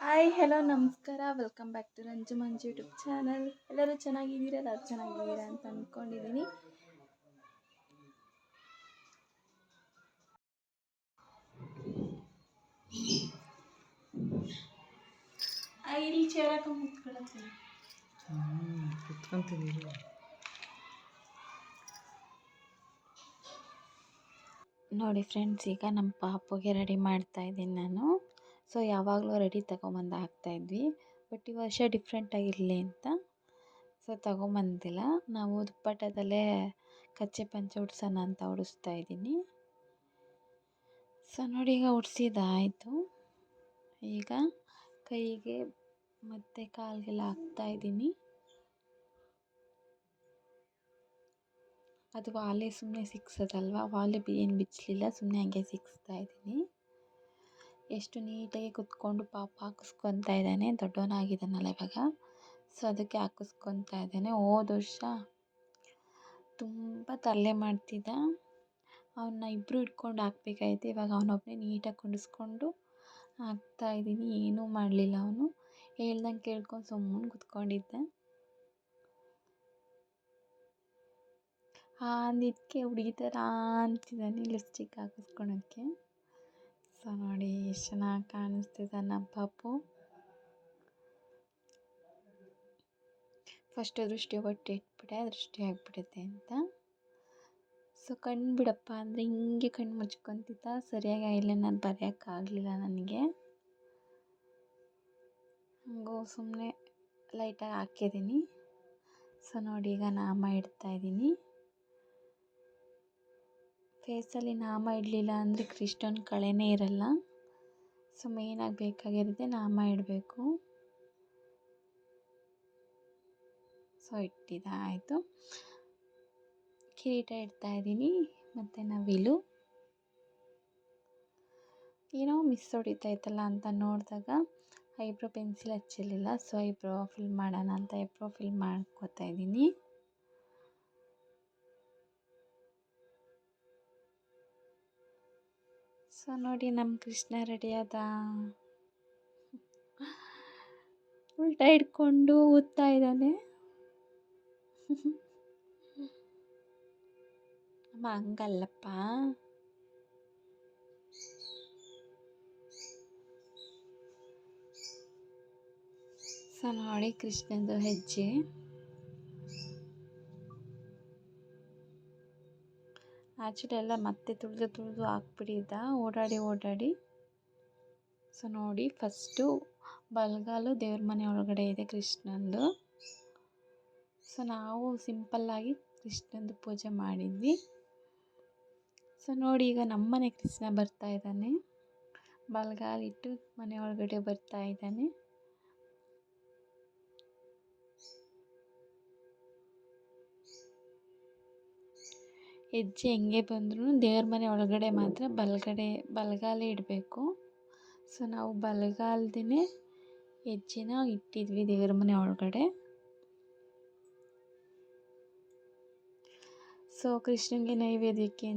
Hi, hello, ನಮಸ್ಕಾರ. Welcome back to Ranju Manju YouTube channel ಎಲ್ಲರೂ ಚೆನ್ನಾಗಿದ್ದೀರಾ? ಅದು ಚೆನ್ನಾಗಿದ್ದೀರಾ ಅಂತ ಅಂದ್ಕೊಂಡಿದ್ದೀನಿ ಇಲ್ಲಿ ಕುತ್ಕೊಂತೀನಿ ನೋಡಿ ಫ್ರೆಂಡ್ಸ್ ಈಗ ನಮ್ಮ ಪಾಪುಗೆ ರೆಡಿ ಮಾಡ್ತಾ ಇದ್ದೀನಿ ನಾನು. ಸೊ, ಯಾವಾಗಲೂ ರೆಡಿ ತಗೊಂಬಂದು ಹಾಕ್ತಾಯಿದ್ವಿ ಬಟ್ ಈ ವರ್ಷ ಡಿಫ್ರೆಂಟಾಗಿರಲಿ ಅಂತ. ಸೊ, ತಗೊಂಬಂದಿಲ್ಲ. ನಾವು ದುಪ್ಪಟ್ಟದಲ್ಲೇ ಕಚ್ಚೆ ಪಂಚೆ ಉಡ್ಸೋಣ ಅಂತ ಉಡಿಸ್ತಾ ಇದ್ದೀನಿ. ಸೊ, ನೋಡಿ ಈಗ ಉಡ್ಸಿದ್ದಾಯಿತು ಈಗ ಕೈಗೆ ಮತ್ತು ಕಾಲಿಗೆಲ್ಲ ಹಾಕ್ತಾಯಿದ್ದೀನಿ ಅದು ವಾಲೆ ಸುಮ್ಮನೆ ಸಿಕ್ಸೋದಲ್ವ? ವಾಲೆ ಏನು ಬಿಚ್ಚಲಿಲ್ಲ ಸುಮ್ಮನೆ ಹಂಗೆ ಸಿಕ್ಸ್ತಾ ಇದ್ದೀನಿ. ಎಷ್ಟು ನೀಟಾಗಿ ಕುತ್ಕೊಂಡು ಪಾಪ ಹಾಕಿಸ್ಕೊತಾ ಇದ್ದಾನೆ, ದೊಡ್ಡವನಾಗಿದ್ದಾನಲ್ಲ ಇವಾಗ. ಸೊ ಅದಕ್ಕೆ ಹಾಕಿಸ್ಕೊತಾ ಇದ್ದಾನೆ. ಹೋದ ವರ್ಷ ತುಂಬ ತರಲೆ ಮಾಡ್ತಿದ್ದ. ಅವನ್ನ ಇಬ್ಬರು ಇಟ್ಕೊಂಡು ಹಾಕ್ಬೇಕಾಯ್ತು. ಇವಾಗ ಅವನೊಬ್ಬನೇ ನೀಟಾಗಿ ಕುಂಡಿಸ್ಕೊಂಡು ಹಾಕ್ತಾಯಿದ್ದೀನಿ ಏನೂ ಮಾಡಲಿಲ್ಲ ಅವನು. ಹೇಳ್ದಂಗೆ ಕೇಳ್ಕೊಂಡು ಸುಮ್ಮನೆ ಕುತ್ಕೊಂಡಿದ್ದ. ಅಂದಿದ್ದಕ್ಕೆ ಹುಡುಗಿ ಥರ ಅಂತಿದ್ದಾನೆ ಲಿಪ್ಸ್ಟಿಕ್ ಹಾಕಿಸ್ಕೊಳಕ್ಕೆ. ಸೊ ನೋಡಿ ಎಷ್ಟು ಚೆನ್ನಾಗಿ ಕಾಣಿಸ್ತಿದೆ ನಮ್ಮ ಪಾಪು. ಫಸ್ಟ್ ದೃಷ್ಟಿ ಒಟ್ಟು ಇಟ್ಬಿಟ್ಟೆ ದೃಷ್ಟಿ ಆಗಿಬಿಡುತ್ತೆ ಅಂತ. ಸೊ ಕಣ್ಣು ಬಿಡಪ್ಪ ಅಂದರೆ ಹಿಂಗೆ ಕಣ್ಣು ಮುಚ್ಕೊತಿದ್ದ ಸರಿಯಾಗಿ ಐಲೈನರ್ ಬರೆಯೋಕ್ಕಾಗಲಿಲ್ಲ ನನಗೆ. ಹಂಗೂ ಸುಮ್ಮನೆ ಲೈಟಾಗಿ ಹಾಕಿದ್ದೀನಿ. ಸೊ ನೋಡಿ ಈಗ ನಾಮ ಇಡ್ತಾಯಿದ್ದೀನಿ ಫೇಸಲ್ಲಿ ನಾಮ ಇಡಲಿಲ್ಲ ಅಂದರೆ ಕೃಷ್ಣನ ಕಳೆನೇ ಇರಲ್ಲ. ಸೊ ಮೇಯ್ನಾಗಿ ಬೇಕಾಗಿರೋದೆ ನಾಮ ಇಡಬೇಕು. ಸೊ ಇಟ್ಟಿದ್ದಾಯಿತು ಕಿರೀಟ ಇಡ್ತಾ ಇದ್ದೀನಿ, ಮತ್ತು ನವಿಲು. ಏನೋ ಮಿಸ್ ಹೊಡಿತಾ ಇತ್ತಲ್ಲ ಅಂತ ನೋಡಿದಾಗ ಐಬ್ರೋ ಪೆನ್ಸಿಲ್ ಹಚ್ಚಿರಲಿಲ್ಲ. ಸೊ ಐಬ್ರೋ ಫಿಲ್ ಮಾಡೋಣ ಅಂತ ಐಬ್ರೋ ಫಿಲ್ ಮಾಡ್ಕೋತಾ ಇದ್ದೀನಿ. ಸೊ ನೋಡಿ ನಮ್ಮ ಕೃಷ್ಣ ರೆಡಿ ಆದ. ಉಲ್ಟಾ ಹಿಡ್ಕೊಂಡು ಊದ್ತಾ ಇದ್ದಾನೆ. ಅಮ್ಮ, ಹಂಗಲ್ಲಪ್ಪ. ಸೊ ನೋಡಿ ಕೃಷ್ಣಂದು ಹೆಜ್ಜೆ. ಆ್ಯಕ್ಚುಲಿ ಎಲ್ಲ ಮತ್ತೆ ತುಳಿದು ತುಳಿದು ಹಾಕ್ಬಿಟ್ಟಿದ್ದ ಓಡಾಡಿ ಓಡಾಡಿ. ಸೊ ನೋಡಿ ಫಸ್ಟು ಬಲಗಾಲು ದೇವ್ರ ಮನೆ ಒಳಗಡೆ ಇದೆ ಕೃಷ್ಣಂದು. ಸೊ ನಾವು ಸಿಂಪಲ್ಲಾಗಿ ಕೃಷ್ಣಂದು ಪೂಜೆ ಮಾಡಿದ್ವಿ. ಸೊ ನೋಡಿ, ಈಗ ನಮ್ಮನೆ ಕೃಷ್ಣ ಬರ್ತಾ ಇದ್ದಾನೆ. ಬಲ್ಗಾಲಿಟ್ಟು ಮನೆ ಒಳಗಡೆ ಬರ್ತಾ ಇದ್ದಾನೆ. ಹೆಜ್ಜೆ ಹೆಂಗೆ ಬಂದ್ರೂ ದೇವ್ರ ಮನೆ ಒಳಗಡೆ ಮಾತ್ರ ಬಲಗಡೆ, ಬಲಗಾಲೇ ಇಡಬೇಕು. ಸೊ, ನಾವು ಬಲಗಾಲ್ದೇ ಹೆಜ್ಜೆನ ಇಟ್ಟಿದ್ವಿ ದೇವ್ರ ಮನೆ ಒಳಗಡೆ. ಸೊ, ಕೃಷ್ಣನಿಗೆ ನೈವೇದ್ಯಕ್ಕೆ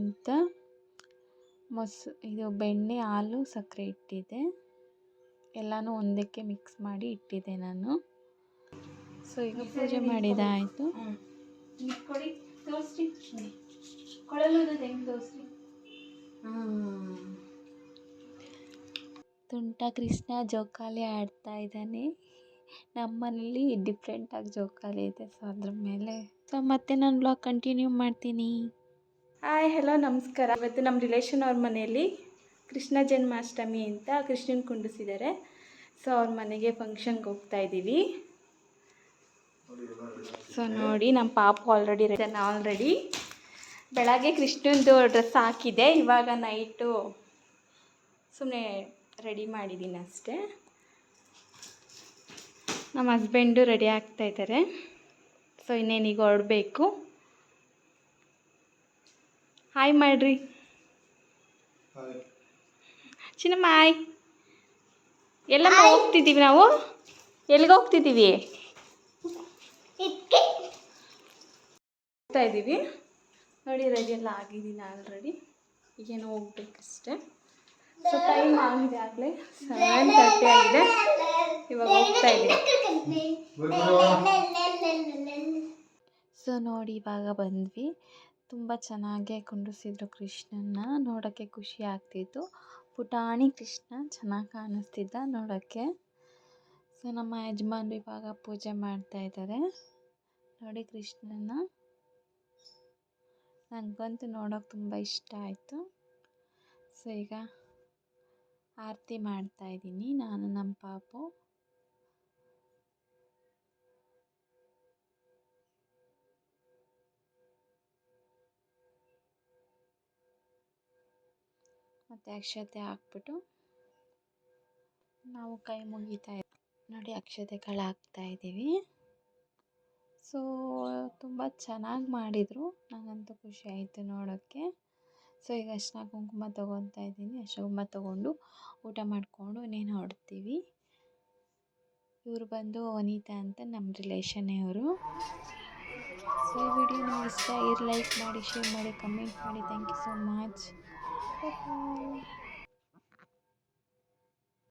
ಮೊಸ, ಇದು ಬೆಣ್ಣೆ, ಹಾಲು, ಸಕ್ಕರೆ ಇಟ್ಟಿದ್ದೆ. ಎಲ್ಲನೂ ಒಂದಕ್ಕೆ ಮಿಕ್ಸ್ ಮಾಡಿ ಇಟ್ಟಿದ್ದೆ ನಾನು. ಸೊ, ಈಗ ಪೂಜೆ ಕೊಡಿ. ತೋರಿಸ್ರಿ ಕೊಳಲೂದು ಹೆಂಗೆ ತೋರಿಸ್ರಿ? ತುಂಟ ಕೃಷ್ಣ ಜೋಕಾಲಿ ಆಡ್ತಾ ಇದ್ದಾನೆ. ನಮ್ಮನೇಲಿ ಡಿಫ್ರೆಂಟಾಗಿ ಜೋಕಾಲಿ ಇದೆ ಸೊ ಅದ್ರ ಮೇಲೆ. ಸೊ ಮತ್ತೆ ನಾನು ಬ್ಲಾಗ್ ಕಂಟಿನ್ಯೂ ಮಾಡ್ತೀನಿ. ಹಾಯ್ ಹಲೋ ನಮಸ್ಕಾರ. ಇವತ್ತು ನಮ್ಮ ರಿಲೇಷನ್ ಅವ್ರ ಮನೆಯಲ್ಲಿ ಕೃಷ್ಣ ಜನ್ಮಾಷ್ಟಮಿ ಅಂತ ಕೃಷ್ಣನ್ ಕುಂಡಿಸಿದ್ದಾರೆ ಸೊ ಅವ್ರ ಮನೆಗೆ ಫಂಕ್ಷನ್ಗೆ ಹೋಗ್ತಾ ಇದ್ದೀವಿ ಸೊ ನೋಡಿ ನಮ್ಮ ಪಾಪು ಆಲ್ರೆಡಿ ರೆಡಿ ಆಲ್ರೆಡಿ ಬೆಳಗ್ಗೆ ಕೃಷ್ಣಂದು ಡ್ರೆಸ್ ಹಾಕಿದೆ ಇವಾಗ ನೈಟು ಸುಮ್ಮನೆ ರೆಡಿ ಮಾಡಿದ್ದೀನಿ ಅಷ್ಟೇ. ನಮ್ಮ ಹಸ್ಬೆಂಡು ರೆಡಿ ಆಗ್ತಾ ಇದ್ದಾರೆ. ಸೊ ಇನ್ನೇನೀಗ ಹೊರಡಬೇಕು. ಹಾಯ್ ಮಾಡ್ರಿ ಚಿನ್ನಮ್ಮ ಹಾಯ್ ಎಲ್ಲಮ್ಮ ಹೋಗ್ತಿದ್ದೀವಿ ನಾವು? ಎಲ್ಲಿಗೆ ಹೋಗ್ತಿದ್ದೀವಿ? ಹೋಗ್ತಾ ಇದ್ದೀವಿ. ನೋಡಿ ರೆಡಿ ಎಲ್ಲ ಆಗಿದ್ದೀನಿ ಆಲ್ರೆಡಿ ಈಗೇನು ಹೋಗ್ಬೇಕಷ್ಟೇ. ಸೊ ಟೈಮ್ ಆಗಿದೆ ಆಗಲೇ. ಸೆವೆನ್ ತರ್ಟಿ ಆಗಿದೆ. ಇವಾಗ ಹೋಗ್ತಾ ಇದೆ ಸೊ ನೋಡಿ, ಇವಾಗ ಬಂದ್ವಿ. ತುಂಬ ಚೆನ್ನಾಗೇ ಕುಂಡಿಸಿದ್ರು ಕೃಷ್ಣನ್ನ. ನೋಡೋಕ್ಕೆ ಖುಷಿ ಆಗ್ತಿತ್ತು. ಪುಟಾಣಿ ಕೃಷ್ಣ ಚೆನ್ನಾಗಿ ಕಾಣಿಸ್ತಿದ್ದ ನೋಡೋಕ್ಕೆ ಸೊ ನಮ್ಮ ಯಜಮಾನ್ರು ಇವಾಗ ಪೂಜೆ ಮಾಡ್ತಾ ಇದ್ದಾರೆ. ನೋಡಿ ಕೃಷ್ಣನ ನನಗಂತೂ ನೋಡೋಕೆ ತುಂಬ ಇಷ್ಟ ಆಯಿತು. ಸೊ ಈಗ ಆರತಿ ಮಾಡ್ತಾ ಇದ್ದೀನಿ ನಾನು ನಮ್ಮ ಪಾಪು. ಮತ್ತು ಅಕ್ಷತೆ ಹಾಕ್ಬಿಟ್ಟು ನಾವು ಕೈ ಮುಗಿತಾ ನೋಡಿ ಅಕ್ಷತೆಗಳು ಹಾಕ್ತಾ ಇದ್ದೀವಿ. ಸೊ, ತುಂಬ ಚೆನ್ನಾಗಿ ಮಾಡಿದರು. ನನಗಂತೂ ಖುಷಿ ಆಯಿತು ನೋಡೋಕ್ಕೆ. ಸೊ, ಈಗ ಅರ್ಶಿನ ಕುಂಕುಮ ತೊಗೊತಾ ಇದ್ದೀನಿ. ಅರ್ಶಿನ ಕುಂಕುಮ ತೊಗೊಂಡು ಊಟ ಮಾಡಿಕೊಂಡು ಇನ್ನೇನು ಹೊರಡ್ತೀವಿ. ಇವರು ಬಂದು ವನಿತಾ ಅಂತ ನಮ್ಮ ರಿಲೇಷನ್ನೇ ಅವರು ಸೊ, ಈ ವಿಡಿಯೋ ನಿಮ್ಗೆ ಇಷ್ಟ ಆಗಿದ್ರೆ ಲೈಕ್ ಮಾಡಿ ಶೇರ್ ಮಾಡಿ ಕಮೆಂಟ್ ಮಾಡಿ. Thank you so much